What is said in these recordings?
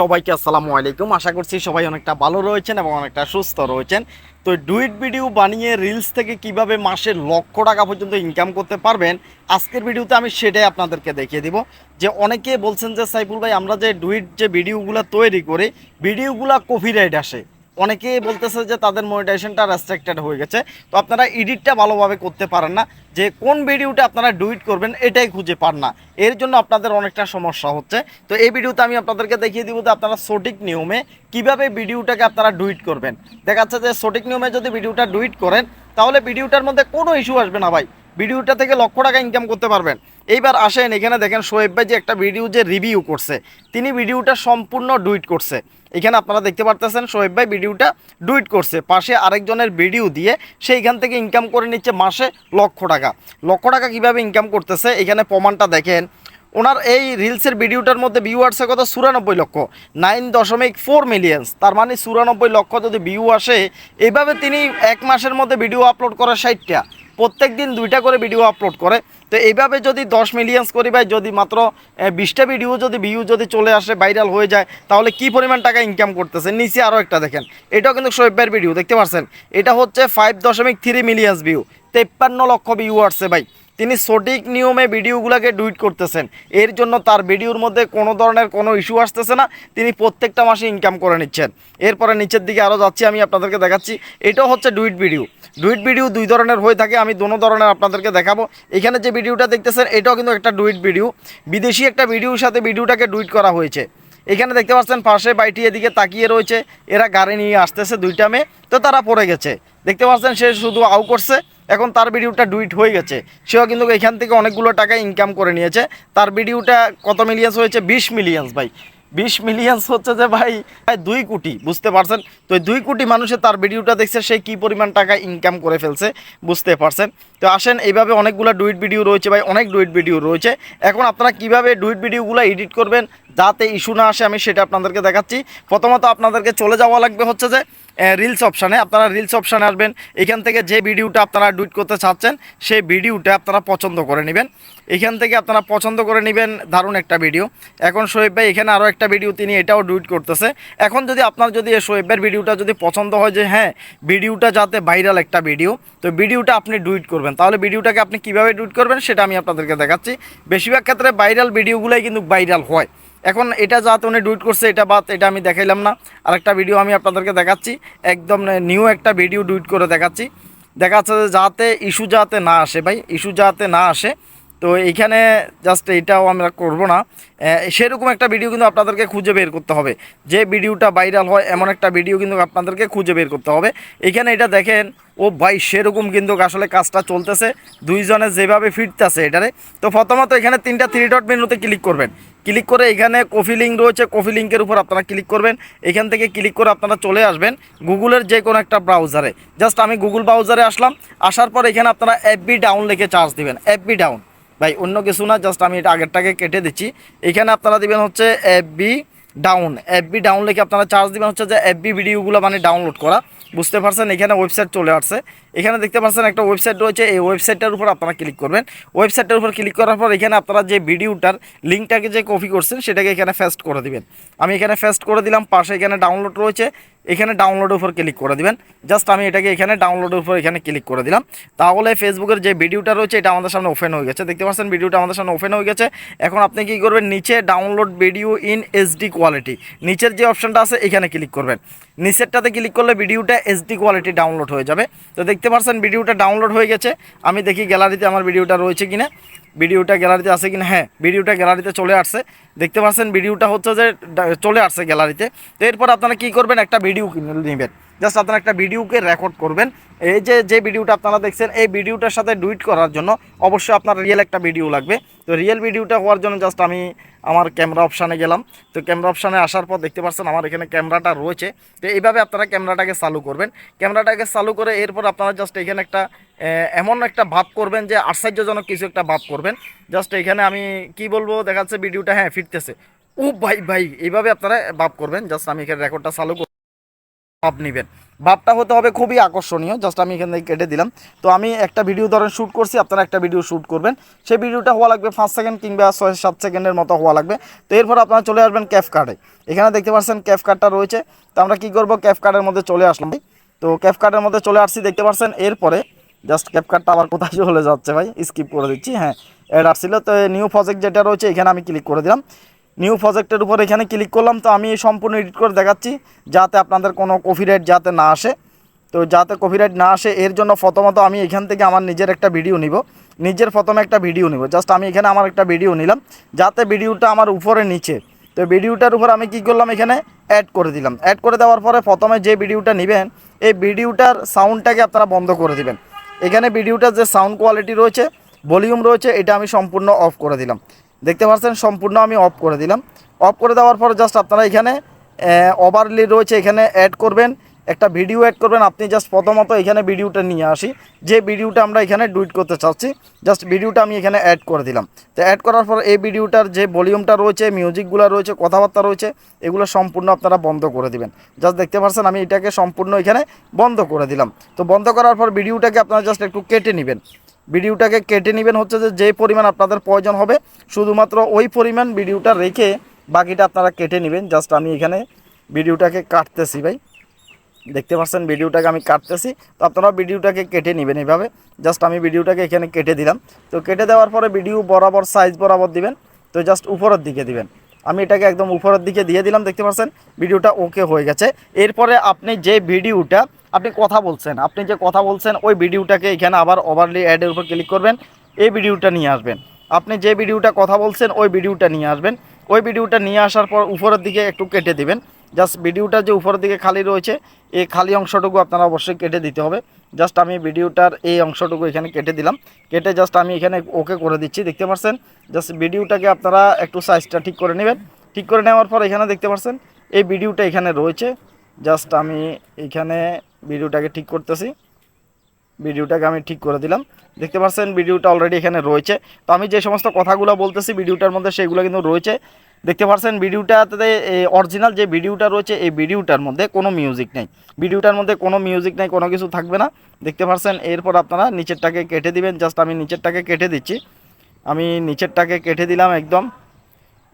সবাইকে আসসালামু আলাইকুম। আশা করছি সবাই অনেকটা ভালো রয়েছেন এবং অনেকটা সুস্থ রয়েছেন। তো ডুইট ভিডিও বানিয়ে রিলস থেকে কীভাবে মাসে লক্ষ টাকা পর্যন্ত ইনকাম করতে পারবেন, আজকের ভিডিওতে আমি সেটাই আপনাদেরকে দেখিয়ে দিব। যে অনেকে বলছেন যে, সাইফুল ভাই, আমরা যে ডুইট যে ভিডিওগুলো তৈরি করি, ভিডিওগুলো কপিরাইট আসে। অনেকেই বলতেছে যে, তাদের মনিটাইজেশনটা রেস্ট্রিক্টেড হয়ে গেছে। তো আপনারা এডিটটা ভালোভাবে করতে পারেন না। যে কোন ভিডিওটা আপনারা ডুইট করবেন এটাই খুঁজে পান না। এর জন্য আপনাদের অনেকটা সমস্যা হচ্ছে। তো এই ভিডিওতে আমি আপনাদেরকে দেখিয়ে দিব যে আপনারা সঠিক নিয়মে কীভাবে ভিডিওটাকে আপনারা ডুইট করবেন। দেখা যাচ্ছে যে সঠিক নিয়মে যদি ভিডিওটা ডুইট করেন, তাহলে ভিডিওটার মধ্যে কোনো ইস্যু আসবে না ভাই। ভিডিওটা থেকে লক্ষ টাকা ইনকাম করতে পারবেন। এইবার আসেন, এখানে দেখেন শোয়েব ভাই যে একটা ভিডিও যে রিভিউ করছে, তিনি ভিডিওটা সম্পূর্ণ ডুইট করছে। এখানে আপনারা দেখতে পারতেছেন শোয়েব ভাই ভিডিওটা ডুইট করছে। পাশে আরেকজনের ভিডিও দিয়ে সেইখান থেকে ইনকাম করে নিচ্ছে মাসে লক্ষ টাকা। লক্ষ টাকা কীভাবে ইনকাম করতেছে, এখানে প্রমাণটা দেখেন। ওনার এই রিলসের ভিডিওটার মধ্যে ভিউ আসছে কত চুরানব্বই লক্ষ নাইন দশমিক ফোর মিলিয়ন্স তার মানে চুরানব্বই লক্ষ যদি ভিউ আসে এইভাবে তিনি এক মাসের মধ্যে ভিডিও আপলোড করে ষাটটা। প্রত্যেক দিন দুইটা করে ভিডিও আপলোড করে তো এইভাবে যদি দশ মিলিয়ন্স করি ভাই, যদি মাত্র বিশটা ভিডিও যদি ভিউ যদি চলে আসে ভাইরাল হয়ে যায়, তাহলে কি পরিমাণ টাকা ইনকাম করতেছে? নিচে আরও একটা দেখেন। এটাও কিন্তু শোয়েব ভাইয়ের ভিডিও দেখতে পাচ্ছেন এটা হচ্ছে ফাইভ দশমিক থ্রি মিলিয়ন্স ভিউ তেপ্পান্ন লক্ষ ভিউ আসছে ভাই। তিনি সঠিক নিয়মে ভিডিওগুলোকে ডুইট করতেছেন। এর জন্য তার ভিডিওর মধ্যে কোনো ধরনের কোনো ইস্যু আসতেছে না। তিনি প্রত্যেকটা মাসে ইনকাম করে নিচ্ছেন। এরপরে নিচের দিকে আরও যাচ্ছি, আমি আপনাদেরকে দেখাচ্ছি। এটাও হচ্ছে ডুইট ভিডিও ডুইট ভিডিও দুই ধরনের হয়ে থাকে, আমি দোনো ধরনের আপনাদেরকে দেখাবো। এখানে যে ভিডিওটা দেখতেছেন, এটাও কিন্তু একটা ডুইট ভিডিও বিদেশি একটা ভিডিওর সাথে ভিডিওটাকে ডুইট করা হয়েছে। এখানে দেখতে পাচ্ছেন পাশে বাইটি এদিকে তাকিয়ে রয়েছে। এরা গাড়ি নিয়ে আসতেছে, দুইটা মেয়ে। তো তারা পড়ে গেছে। দেখতে পাচ্ছেন সে শুধু আউ করছে। এখন তার ভিডিওটা ডুইট হয়ে গেছে। সেও কিন্তু এখান থেকে অনেকগুলো টাকা ইনকাম করে নিয়েছে। তার ভিডিওটা কত মিলিয়ন্স হয়েছে? বিশ মিলিয়ন্স ভাই। বিশ মিলিয়নস হচ্ছে যে ভাই ভাই দুই কোটি, বুঝতে পারছেন? তো দুই কোটি মানুষে তার ভিডিওটা দেখছে, সে কি পরিমাণ টাকা ইনকাম করে ফেলছে, বুঝতে পারছেন? তো আসেন, এইভাবে অনেকগুলো ডুইট ভিডিও রয়েছে ভাই, অনেক ডুইট ভিডিও রয়েছে। এখন আপনারা কীভাবে ডুইট ভিডিওগুলো এডিট করবেন, যাতে ইস্যু না আসে, আমি সেটা আপনাদেরকে দেখাচ্ছি। প্রথমত আপনাদেরকে চলে যাওয়া লাগবে হচ্ছে যে রিলস অপশানে আপনারা রিলস অপশানে আসবেন। এখান থেকে যে ভিডিওটা আপনারা ডুইট করতে চাচ্ছেন, সেই ভিডিওটা আপনারা পছন্দ করে নেবেন। এখান থেকে আপনারা পছন্দ করে নেবেন, দারুণ একটা ভিডিও এখন শোয়েব ভাই, এখানে আরও একটা ভিডিও তিনি এটাও ডুইট করতেছে। এখন যদি আপনার যদি এই শোয়েব ভাইয়ের ভিডিওটা যদি পছন্দ হয় যে হ্যাঁ ভিডিওটা যাতে ভাইরাল একটা ভিডিও তো ভিডিওটা আপনি ডুইট করবেন। তাহলে ভিডিওটাকে আপনি কীভাবে ডুইট করবেন, সেটা আমি আপনাদেরকে দেখাচ্ছি। বেশিরভাগ ক্ষেত্রে ভাইরাল ভিডিওগুলোই কিন্তু ভাইরাল হয়। এখন এটা যাতে উনি ডুইট করছে, এটা বাদ, এটা আমি দেখাইলাম না। আর একটা ভিডিও আমি আপনাদেরকে দেখাচ্ছি। একদম নিউ একটা ভিডিও ডুইট করে দেখাচ্ছি। দেখা যাচ্ছে যাতে ইস্যু যাতে না আসে ভাই ইস্যু যাতে না আসে তো এইখানে জাস্ট এটাও আমরা করব না। সেরকম একটা ভিডিও কিন্তু আপনাদেরকে খুঁজে বের করতে হবে। যে ভিডিওটা ভাইরাল হয়, এমন একটা ভিডিও কিন্তু আপনাদেরকে খুঁজে বের করতে হবে। এখানে এটা দেখেন, ও ভাই, সেরকম কিন্তু আসলে কাজটা চলতেছে। দুইজনে যেভাবে ফিরতেছে এটারে। তো প্রথমত এখানে তিনটা থ্রি ডট মেনুতে ক্লিক করবেন। ক্লিক করে এখানে কফি লিঙ্ক রয়েছে কফি লিঙ্কের উপর আপনারা ক্লিক করবেন। এখান থেকে ক্লিক করে আপনারা চলে আসবেন গুগলের যে কোনো একটা ব্রাউজারে জাস্ট আমি গুগল ব্রাউজারে আসলাম। আসার পর এখানে আপনারা এফবি ডাউন লিখে চার্জ দিবেন। এফবি ডাউন ভাই, অন্য কিছু না জাস্ট আমি এটা আগেরটাকে কেটে দিচ্ছি। এখানে আপনারা দিবেন হচ্ছে এফবি ডাউন এফবি ডাউন লিখে আপনারা চার্জ দিবেন হচ্ছে যে এফবি ভিডিওগুলো মানে ডাউনলোড করা। বুঝতে পারছেন? এখানে ওয়েবসাইট চলে আসছে। এখানে দেখতে পাচ্ছেন একটা ওয়েবসাইট রয়েছে। এই ওয়েবসাইটটার উপর আপনারা ক্লিক করবেন। ওয়েবসাইটটার উপর ক্লিক করার পর এখানে আপনারা যে ভিডিওটার লিঙ্কটাকে যে কপি করছেন, সেটাকে এখানে ফেস্ট করে দিবেন। আমি এখানে ফেস্ট করে দিলাম। পাশে এখানে ডাউনলোড রয়েছে। এখানে ডাউনলোডের উপর ক্লিক করে দিবেন। জাস্ট আমি এটাকে এখানে ডাউনলোডের উপর এখানে ক্লিক করে দিলাম। তাহলে ফেসবুকের যে ভিডিওটা রয়েছে, এটা আমাদের সামনে ওপেন হয়ে গেছে। দেখতে পাচ্ছেন ভিডিওটা আমাদের সামনে ওপেন হয়ে গেছে। এখন আপনি কি করবেন? নিচে download video in HD quality নিচের যে অপশনটা আছে, এখানে ক্লিক করবেন। নিচেরটাতে ক্লিক করলে ভিডিওটা এইচডি কোয়ালিটি ডাউনলোড হয়ে যাবে। তো দেখতে পাচ্ছেন ভিডিওটা ডাউনলোড হয়ে গেছে। আমি দেখি গ্যালারিতে আমার ভিডিওটা রয়েছে কিনা। ভিডিওটা গ্যালারিতে আছে কিনা? হ্যাঁ ভিডিওটা গ্যালারিতে চলে আসছে। দেখতে পাচ্ছেন, ভিডিওটা হচ্ছে যে, চলে আসছে গ্যালারিতে। তো এরপর আপনারা কী করবেন? একটা ভিডিও নেবেন জাস্ট আপনারা একটা ভিডিওকে রেকর্ড করবেন। এই যে যে ভিডিওটা আপনারা দেখছেন, এই ভিডিওটার সাথে ডুইট করার জন্য অবশ্যই আপনার রিয়েল একটা ভিডিও লাগবে। তো রিয়েল ভিডিওটা হওয়ার জন্য জাস্ট আমি আমার ক্যামেরা অপশানে গেলাম। তো ক্যামেরা অপশানে আসার পর দেখতে পাচ্ছেন আমার এখানে ক্যামেরাটা রয়েছে। তো এইভাবে আপনারা ক্যামেরাটাকে চালু করবেন। ক্যামেরাটাকে চালু করে এরপর আপনারা জাস্ট এখানে একটা এমন একটা ভাব করবেন যে আশ্চর্যজনক কিছু একটা ভাব করবেন। জাস্ট এখানে আমি কি বলব, দেখাচ্ছে ভিডিওটা হ্যাঁ ফিরতেছে। ও ভাই ভাই, এইভাবে আপনারা ভাব করবেন। জাস্ট আমি এখানে রেকর্ডটা চালু ভাব নেবেন। ভাবটা হতে হবে খুবই আকর্ষণীয় জাস্ট আমি এখান থেকে কেটে দিলাম। তো আমি একটা ভিডিও ধরেন শ্যুট করছি, আপনারা একটা ভিডিও শ্যুট করবেন। সেই ভিডিওটা হওয়া লাগবে পাঁচ সেকেন্ড কিংবা ছয় সাত সেকেন্ডের মতো হওয়া লাগবে। তো এরপর আপনারা চলে আসবেন ক্যাফ কার্ডে এখানে দেখতে পাচ্ছেন ক্যাফ কার্ডটা রয়েছে। তো আমরা কী করব? ক্যাফ কার্ডের মধ্যে চলে আসলাম তো ক্যাফ কার্ডের মধ্যে চলে আসছি, দেখতে পাচ্ছেন এরপরে জাস্ট ক্যাপ কার্ডটা আবার কোথায় চলে যাচ্ছে ভাই? স্কিপ করে দিচ্ছি হ্যাঁ। অ্যাড আসছিল, তো নিউ প্রজেক্ট যেটা রয়েছে, এখানে আমি ক্লিক করে দিলাম। নিউ প্রজেক্টের উপর এখানে ক্লিক করলাম, তো আমি সম্পূর্ণ এডিট করে দেখাচ্ছি, যাতে আপনাদের কোনো কপিরাইট যাতে না আসে। তো যাতে কপিরাইট না আসে, এর জন্য প্রথমত আমি এখান থেকে আমার নিজের একটা ভিডিও নিব। নিজের প্রথমে একটা ভিডিও নিব। জাস্ট আমি এখানে আমার একটা ভিডিও নিলাম, যাতে ভিডিওটা আমার উপরে নিচে। তো ভিডিওটার উপর আমি কি করলাম এখানে? অ্যাড করে দিলাম। অ্যাড করে দেওয়ার পরে প্রথমে যে ভিডিওটা নেবেন, এই ভিডিওটার সাউন্ডটাকে আপনারা বন্ধ করে দিবেন। এখানে ভিডিওটার যে সাউন্ড কোয়ালিটি রয়েছে ভলিউম রয়েছে, এটা আমি সম্পূর্ণ অফ করে দিলাম। দেখতে পাচ্ছেন, সম্পূর্ণ আমি অফ করে দিলাম। অফ করে দেওয়ার পর জাস্ট আপনারা এখানে ওভারলি রয়েছে, এখানে অ্যাড করবেন, একটা ভিডিও অ্যাড করবেন। আপনি জাস্ট প্রথমত এখানে ভিডিওটা নিয়ে আসি। যে ভিডিওটা আমরা এখানে ডুইট করতে চাচ্ছি জাস্ট ভিডিওটা আমি এখানে অ্যাড করে দিলাম। তো অ্যাড করার পর এই ভিডিওটার যে ভলিউমটা রয়েছে মিউজিকগুলো রয়েছে, কথাবার্তা রয়েছে, এগুলো সম্পূর্ণ আপনারা বন্ধ করে দিবেন। জাস্ট দেখতে পাচ্ছেন, আমি এটাকে সম্পূর্ণ এখানে বন্ধ করে দিলাম। তো বন্ধ করার পর ভিডিওটাকে আপনারা জাস্ট একটু কেটে নেবেন। ভিডিওটাকে কেটে নেবেন হচ্ছে যে যে পরিমাণ আপনাদের প্রয়োজন হবে, শুধুমাত্র ওই পরিমাণ ভিডিওটা রেখে বাকিটা আপনারা কেটে নেবেন। জাস্ট আমি এখানে ভিডিওটাকে কাটতেছি ভাই। দেখতে পাচ্ছেন ভিডিওটাকে আমি কাটতেছি। তো আপনারা ভিডিওটাকে কেটে নেবেন এইভাবে জাস্ট আমি ভিডিওটাকে এখানে কেটে দিলাম। তো কেটে দেওয়ার পরে ভিডিও বরাবর সাইজ বরাবর দিবেন। তো জাস্ট উপরের দিকে দিবেন। আমি এটাকে একদম উপরের দিকে দিয়ে দিলাম, দেখতে পাচ্ছেন? ভিডিওটা ওকে হয়ে গেছে। এরপরে আপনি যে ভিডিওটা আপনি কথা বলছেন, আপনি যে কথা বলছেন, ওই ভিডিওটাকে এখানে আবার ওভারলি অ্যাডের উপর ক্লিক করবেন, এই ভিডিওটা নিয়ে আসবেন। আপনি যে ভিডিওটা কথা বলছেন, ওই ভিডিওটা নিয়ে আসবেন। ওই ভিডিওটা নিয়ে আসার পর উপরের দিকে একটু কেটে দিবেন। জাস্ট ভিডিওটা যে উপরের দিকে খালি রয়েছে, এই খালি অংশটুকু আপনারা অবশ্যই কেটে দিতে হবে। জাস্ট আমি ভিডিওটার এই অংশটুকু এখানে কেটে দিলাম। কেটে জাস্ট আমি এখানে ওকে করে দিচ্ছি, দেখতে পাচ্ছেন জাস্ট ভিডিওটাকে আপনারা একটু সাইজটা ঠিক করে নেবেন। ঠিক করে নেওয়ার পর এখানে দেখতে পাচ্ছেন এই ভিডিওটা এখানে রয়েছে। জাস্ট আমি এখানে ভিডিওটাকে ঠিক করতেছি। ভিডিওটাকে আমি ঠিক করে দিলাম। দেখতে পাচ্ছেন, ভিডিওটা অলরেডি এখানে রয়েছে। তো আমি যে সমস্ত কথাগুলো বলতেছি, ভিডিওটার মধ্যে সেগুলো কিন্তু রয়েছে। দেখতে পাচ্ছেন, ভিডিওটাতে অরিজিনাল যে ভিডিওটা রয়েছে, এই ভিডিওটার মধ্যে কোনো মিউজিক নেই। ভিডিওটার মধ্যে কোনো মিউজিক নেই, কোনো কিছু থাকবে না। দেখতে পাচ্ছেন, এরপর আপনারা নিচেরটাকে কেটে দিবেন। জাস্ট আমি নিচেরটাকে কেটে দিচ্ছি। আমি নিচেরটাকে কেটে দিলাম একদম।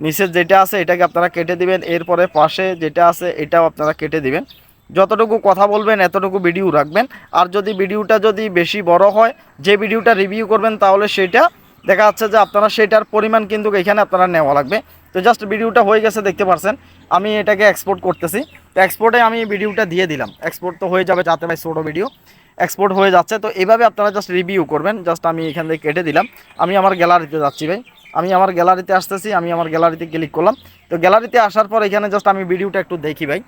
নিচের যেটা আছে, এটাকে আপনারা কেটে দিবেন। এরপরে পাশে যেটা আছে, এটাও আপনারা কেটে দিবেন। যতটুকু কথা বলবেন, এতটুকু ভিডিও রাখবেন। আর যদি ভিডিওটা যদি বেশি বড় হয়, যে ভিডিওটা রিভিউ করবেন, তাহলে সেটা দেখা যাচ্ছে যে আপনারা সেটার পরিমাণ কিন্তু এখানে আপনারা নেওয়া লাগবে। তো জাস্ট ভিডিওটা হয়ে গেছে, দেখতে পারছেন। আমি এটাকে এক্সপোর্ট করতেছি। তো এক্সপোর্টে আমি ভিডিওটা দিয়ে দিলাম। এক্সপোর্ট তো হয়ে যাবে যাতে ভাই ছোটো ভিডিও এক্সপোর্ট হয়ে যাচ্ছে। তো এভাবে আপনারা জাস্ট রিভিউ করবেন। জাস্ট আমি এখান থেকে কেটে দিলাম। আমি আমার গ্যালারিতে যাচ্ছি ভাই। আমি আমার গ্যালারিতে আসতেছি। আমি আমার গ্যালারিতে ক্লিক করলাম। তো গ্যালারিতে আসার পর এখানে জাস্ট আমি ভিডিওটা একটু দেখি ভাই।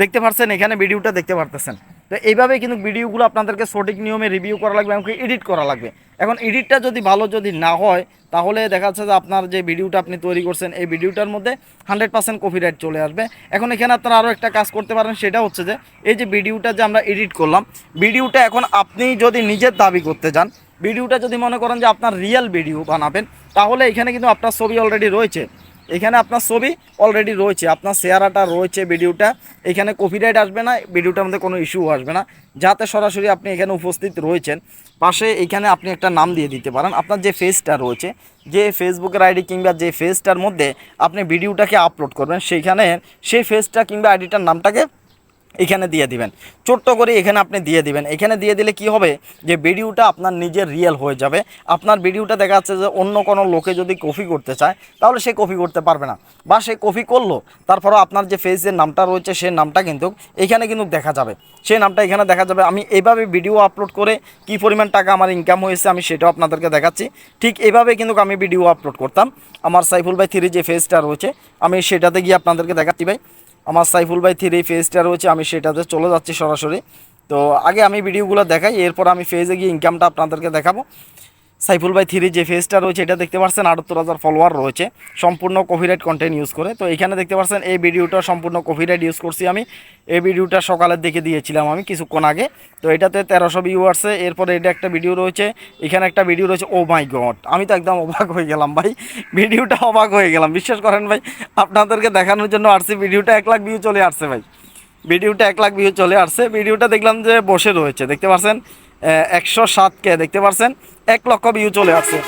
দেখতে পারছেন, এখানে ভিডিওটা দেখতে পারতেছেন। তো এইভাবে কিন্তু ভিডিওগুলো আপনাদেরকে সঠিক নিয়মে রিভিউ করা লাগবে এমনকি এডিট করা লাগবে। এখন এডিটটা যদি ভালো যদি না হয়, তাহলে দেখা যাচ্ছে যে আপনার যে ভিডিওটা আপনি তৈরি করছেন, এই ভিডিওটার মধ্যে হান্ড্রেড পার্সেন্ট কপিরাইট চলে আসবে। এখন এখানে আপনারা আরও একটা কাজ করতে পারেন, সেটা হচ্ছে যে, এই যে ভিডিওটা যে আমরা এডিট করলাম, ভিডিওটা এখন আপনি যদি নিজের দাবি করতে যান, ভিডিওটা যদি মনে করেন যে আপনার রিয়েল ভিডিও বানাবেন, তাহলে এখানে কিন্তু আপনার ছবি অলরেডি রয়েছে। এখানে আপনার ছবি অলরেডি রয়েছে, আপনার শেয়ারাটা রয়েছে ভিডিওটা এখানে কপিরাইট আসবে না ভিডিওটার মধ্যে কোনো ইস্যু আসবে না, যাতে সরাসরি আপনি এখানে উপস্থিত রয়েছেন, পাশে এখানে আপনি একটা নাম দিয়ে দিতে পারেন, আপনার যে ফেসটা রয়েছে, যে ফেসবুকের আইডি কিংবা যে ফেসটার মধ্যে আপনি ভিডিওটাকে আপলোড করবেন সেইখানে সেই ফেসটা কিংবা আইডিটার নামটাকে এখানে দিয়ে দিবেন। ছোট্ট করে এখানে আপনি দিয়ে দিবেন। এখানে দিয়ে দিলে কি হবে? যে ভিডিওটা আপনার নিজের রিয়েল হয়ে যাবে। আপনার ভিডিওটা দেখা যাচ্ছে যে অন্য কোনো লোকে যদি কপি করতে চায়, তাহলে সে কপি করতে পারবে না। বা সে কপি করল, তারপরও আপনার যে ফেসের নামটা রয়েছে সেই নামটা কিন্তু এখানে কিন্তু দেখা যাবে। সেই নামটা এখানে দেখা যাবে। আমি এইভাবে ভিডিও আপলোড করে কি পরিমাণ টাকা আমার ইনকাম হয়েছে, আমি সেটাও আপনাদেরকে দেখাচ্ছি। ঠিক এইভাবে কিন্তু আমি ভিডিও আপলোড করতাম। আমার সাইফুল ভাই থ্রি যে ফেসটা রয়েছে, আমি সেটাতে গিয়ে আপনাদেরকে দেখাচ্ছি ভাই। আমার সাইফুল ভাই থ্রি ফেজটা রয়েছে, আমি সেটাতে চলে যাচ্ছি সরাসরি। তো আগে আমি ভিডিওগুলো দেখাই, এরপর আমি ফেজে গিয়ে ইনকামটা আপনাদেরকে দেখাবো। সাইফুল ভাই থ্রি যে ফেজটা রয়েছে, এটা দেখতে পাচ্ছেন আটাত্তর হাজার ফলোয়ার রয়েছে। সম্পূর্ণ কপিরাইট কন্টেন্ট ইউজ করে। তো এখানে দেখতে পাচ্ছেন এই ভিডিওটা সম্পূর্ণ কপিরাইট ইউজ করছি আমি। এই ভিডিওটা সকালের দিকে দিয়েছিলাম আমি, কিছুক্ষণ আগে। তো এটাতে তেরোশো ভিউ আসছে এরপরে এটা একটা ভিডিও রয়েছে, এখানে একটা ভিডিও রয়েছে ও মাই গড আমি তো একদম অবাক হয়ে গেলাম ভাই ভিডিওটা অবাক হয়ে গেলাম। বিশ্বাস করেন ভাই, আপনাদেরকে দেখানোর জন্য আসছি ভিডিওটা এক লাখ ভিউ চলে আসছে ভাই। ভিডিওটা এক লাখ ভিউ চলে আসছে ভিডিওটা দেখলাম যে বসে রয়েছে, দেখতে পাচ্ছেন একশো সাতকে, দেখতে পারছেন? এক লক্ষ ভিউ চলে আসছে।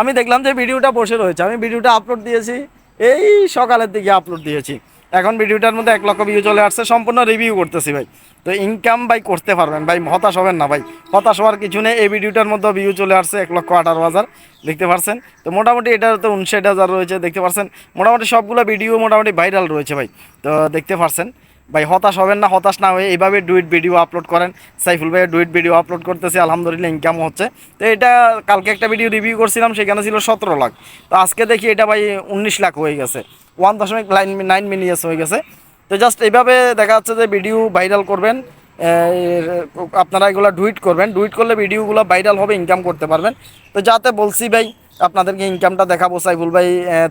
আমি দেখলাম যে ভিডিওটা বসে রয়েছে। আমি ভিডিওটা আপলোড দিয়েছি, এই সকালের দিকে আপলোড দিয়েছি। এখন ভিডিওটার মধ্যে এক লক্ষ ভিউ চলে আসছে, সম্পূর্ণ রিভিউ করতেছি ভাই। তো ইনকাম ভাই করতে পারবেন ভাই, হতাশ হবেন না ভাই। হতাশ হওয়ার কিছু নেই, এই ভিডিওটার মধ্যে ভিউ চলে আসছে এক লক্ষ আঠারো হাজার, দেখতে পারছেন? তো মোটামুটি এটার তো উনষাট হাজার রয়েছে, দেখতে পারছেন? মোটামুটি সবগুলো ভিডিও মোটামুটি ভাইরাল রয়েছে ভাই। তো দেখতে পারছেন? ভাই, হতাশ হবেন না, হতাশ না হয়ে এইভাবে ডুইট ভিডিও আপলোড করেন। সাইফুল ভাইয়ের ডুইট ভিডিও আপলোড করতেছে, আলহামদুলিল্লাহ ইনকাম হচ্ছে। তো এটা কালকে একটা ভিডিও রিভিউ করছিলাম, সেখানে ছিল সতেরো লাখ। তো আজকে দেখি এটা ভাই উনিশ লাখ হয়ে গেছে। ওয়ান দশমিক নাইন নাইন মিলিয়ন্স হয়ে গেছে। তো জাস্ট এইভাবে দেখা যাচ্ছে যে ভিডিও ভাইরাল করবেন আপনারা এগুলো ডুইট করবেন। ডুইট করলে ভিডিওগুলো ভাইরাল হবে ইনকাম করতে পারবেন। তো যাতে বলছি ভাই আপনাদেরকে ইনকামটা দেখাবো সাইফুল ভাই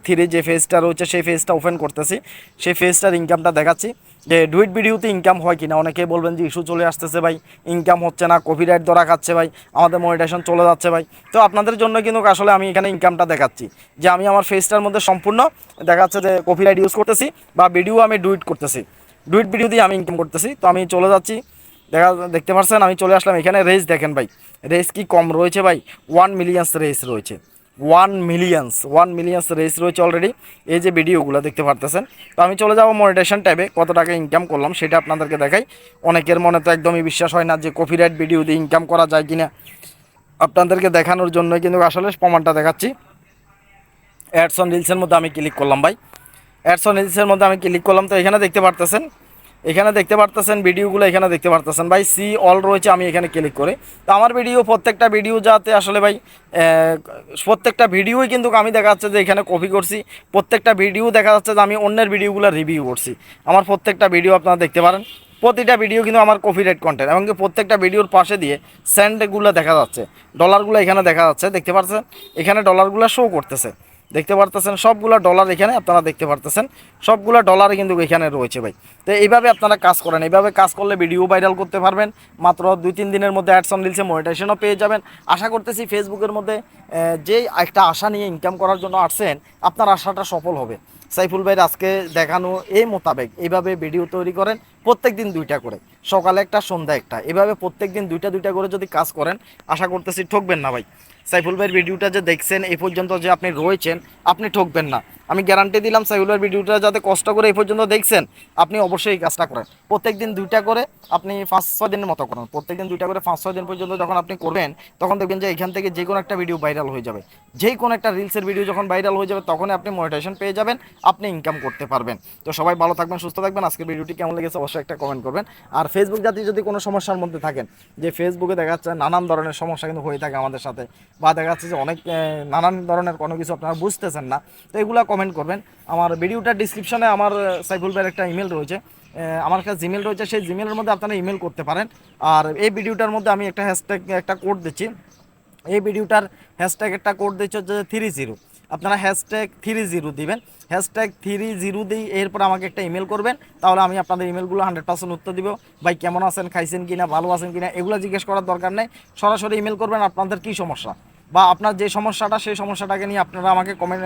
থ্রি যে ফেজটা রয়েছে, সেই ফেজটা ওপেন করতেছি। সেই ফেজটার ইনকামটা দেখাচ্ছি। যে ডুইট ভিডিওতে ইনকাম হয় কিনা অনেকে বলবেন যে ইস্যু চলে আসতেছে ভাই ইনকাম হচ্ছে না কপিরাইট ধরা খাচ্ছে ভাই, আমাদের মনিটেশন চলে যাচ্ছে ভাই। তো আপনাদের জন্য কিন্তু আসলে আমি এখানে ইনকামটা দেখাচ্ছি। যে আমি আমার ফেজটার মধ্যে সম্পূর্ণ দেখাচ্ছে যে কপিরাইট ইউজ করতেছি বা ভিডিও আমি ডুইট করতেছি। ডুইট ভিডিও দিয়ে আমি ইনকাম করতেছি। তো আমি চলে যাচ্ছি। দেখা, দেখতে পাচ্ছেন, আমি চলে আসলাম। এখানে রেস দেখেন ভাই। রেস কি কম রয়েছে ভাই? ওয়ান মিলিয়ন্স রেস রয়েছে। ওয়ান মিলিয়ন্স ওয়ান মিলিয়ন্স রেস রয়েছে অলরেডি এই যে ভিডিওগুলো দেখতে পারতেছেন। তো আমি চলে যাব মনিটেশন ট্যাবে কত টাকা ইনকাম করলাম সেটা আপনাদেরকে দেখাই। অনেকের মনে তো একদমই বিশ্বাস হয় না যে কপিরাইট ভিডিও দিয়ে ইনকাম করা যায় কিনা। আপনাদেরকে দেখানোর জন্য কিন্তু আসলে প্রমাণটা দেখাচ্ছি। অ্যাডস অন রিলসের মধ্যে আমি ক্লিক করলাম ভাই। অ্যাডস অন রিলসের মধ্যে আমি ক্লিক করলাম। তো এখানে দেখতে পারতেছেন এখানে দেখতে পারতেছেন, ভিডিওগুলো এখানে দেখতে পারতেছেন। ভাই সি অল রয়েছে, আমি এখানে ক্লিক করে। তো আমার ভিডিও প্রত্যেকটা ভিডিও যাতে আসলে ভাই প্রত্যেকটা ভিডিওই কিন্তু আমি দেখা যাচ্ছে যে এখানে কপি করছি। প্রত্যেকটা ভিডিও দেখা যাচ্ছে যে আমি অন্যের ভিডিওগুলো রিভিউ করছি। আমার প্রত্যেকটা ভিডিও আপনারা দেখতে পারেন। প্রতিটা ভিডিও কিন্তু আমার কপিরাইট কন্টেন্ট এমনকি প্রত্যেকটা ভিডিওর পাশে দিয়ে স্যান্ডগুলো দেখা যাচ্ছে। ডলারগুলো এখানে দেখা যাচ্ছে, দেখতে পাচ্ছেন এখানে ডলারগুলো শো করতেছে। দেখতে পারতেছেন, সবগুলো ডলার এখানে আপনারা দেখতে পারতেছেন। সবগুলো ডলারই কিন্তু এখানে রয়েছে ভাই। তো এইভাবে আপনারা কাজ করেন। এইভাবে কাজ করলে ভিডিও ভাইরাল করতে পারবেন। মাত্র দুই, তিন দিনের মধ্যে অ্যাডসন রিলসে মনিটাইজেশনও পেয়ে যাবেন। আশা করতেছি ফেসবুকের মধ্যে যে একটা আশা নিয়ে ইনকাম করার জন্য আসছেন, আপনার আশাটা সফল হবে। সাইফুল ভাইয়ের আজকে দেখানো এই মোতাবেক এইভাবে ভিডিও তৈরি করেন প্রত্যেক দিন দুইটা করে। সকালে একটা, সন্ধ্যা একটা। এভাবে প্রত্যেক দিন দুইটা দুইটা করে যদি কাজ করেন, আশা করতেছি ঠকবেন না ভাই। সাইফুল ভাইয়ের ভিডিওটা যে দেখছেন এই পর্যন্ত যে আপনি রয়েছেন আপনি ঠকবেন না। আমি গ্যারান্টি দিলাম ভাইয়ের ভিডিওটা যাতে কষ্ট করে এই পর্যন্ত দেখছেন, আপনি অবশ্যই এই কাজটা করেন। প্রত্যেক দিন দুইটা করে আপনি পাঁচ, ছয় দিনের মতো করেন। প্রত্যেক দিন দুইটা করে পাঁচ, ছয় দিন পর্যন্ত যখন আপনি করবেন, তখন দেখবেন যে এখান থেকে যে কোনো একটা ভিডিও ভাইরাল হয়ে যাবে। যে কোনো একটা রিলসের ভিডিও যখন ভাইরাল হয়ে যাবে, তখনই আপনি মনিটাইজেশন পেয়ে যাবেন, আপনি ইনকাম করতে পারবেন। তো সবাই ভালো থাকবেন, সুস্থ থাকবেন। আজকের ভিডিওটি কেমন লেগেছে অবশ্যই একটা কমেন্ট করবেন। আর ফেসবুক জাতি যদি কোনো সমস্যার মধ্যে থাকেন, যে ফেসবুকে দেখা যাচ্ছে নানান ধরনের সমস্যা কিন্তু হয়ে থাকে আমাদের সাথে, বা দেখা যাচ্ছে যে অনেক নানান ধরনের কোনো কিছু আপনারা বুঝতেছেন না, তো এগুলো কমেন্ট করবেন। আমার ভিডিওটার ডিসক্রিপশনে আমার সাইফুল ভাইয়ের একটা ইমেল রয়েছে। আমার কাছে জিমেল রয়েছে, সেই জিমেলের মধ্যে আপনারা ইমেল করতে পারেন। আর এই ভিডিওটার মধ্যে আমি একটা হ্যাশট্যাগ একটা কোড দিচ্ছি। এই ভিডিওটার হ্যাশট্যাগ একটা কোড দিচ্ছে হচ্ছে থ্রি জিরো আপনারা হ্যাশট্যাগ থ্রি জিরো দিবেন। হ্যাশট্যাগ থ্রি জিরো দিই এরপর আমাকে একটা ইমেল করবেন। তাহলে আমি আপনাদের ইমেলগুলো হান্ড্রেড পার্সেন্ট উত্তর দিব। ভাই, কেমন আছেন? খাইছেন কিনা? ভালো আছেন কিনা? এগুলো জিজ্ঞেস করার দরকার নেই। সরাসরি ইমেল করবেন, আপনাদের কী সমস্যা? বা আপনার যে সমস্যাটা, সেই সমস্যাটাকে নিয়ে আপনারা আমাকে কমেন্ট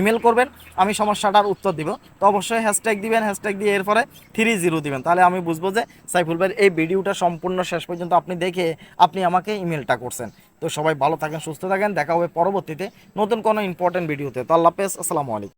ইমেল করবেন, আমি সমস্যাটার উত্তর দিব। তো অবশ্যই হ্যাশট্যাগ দিবেন হ্যাশট্যাগ দিয়ে এরপরে থ্রি জিরো দিবেন। তাহলে আমি বুঝব যে সাইফুল ভাইয়ের এই ভিডিওটা সম্পূর্ণ শেষ পর্যন্ত আপনি দেখে আপনি আমাকে ইমেলটা করছেন। তো সবাই ভালো থাকেন, সুস্থ থাকেন, দেখা হবে পরবর্তীতে নতুন কোনো ইম্পর্টেন্ট ভিডিওতে তো আল্লাহ হাফেজ, আসসালামু আলাইকুম।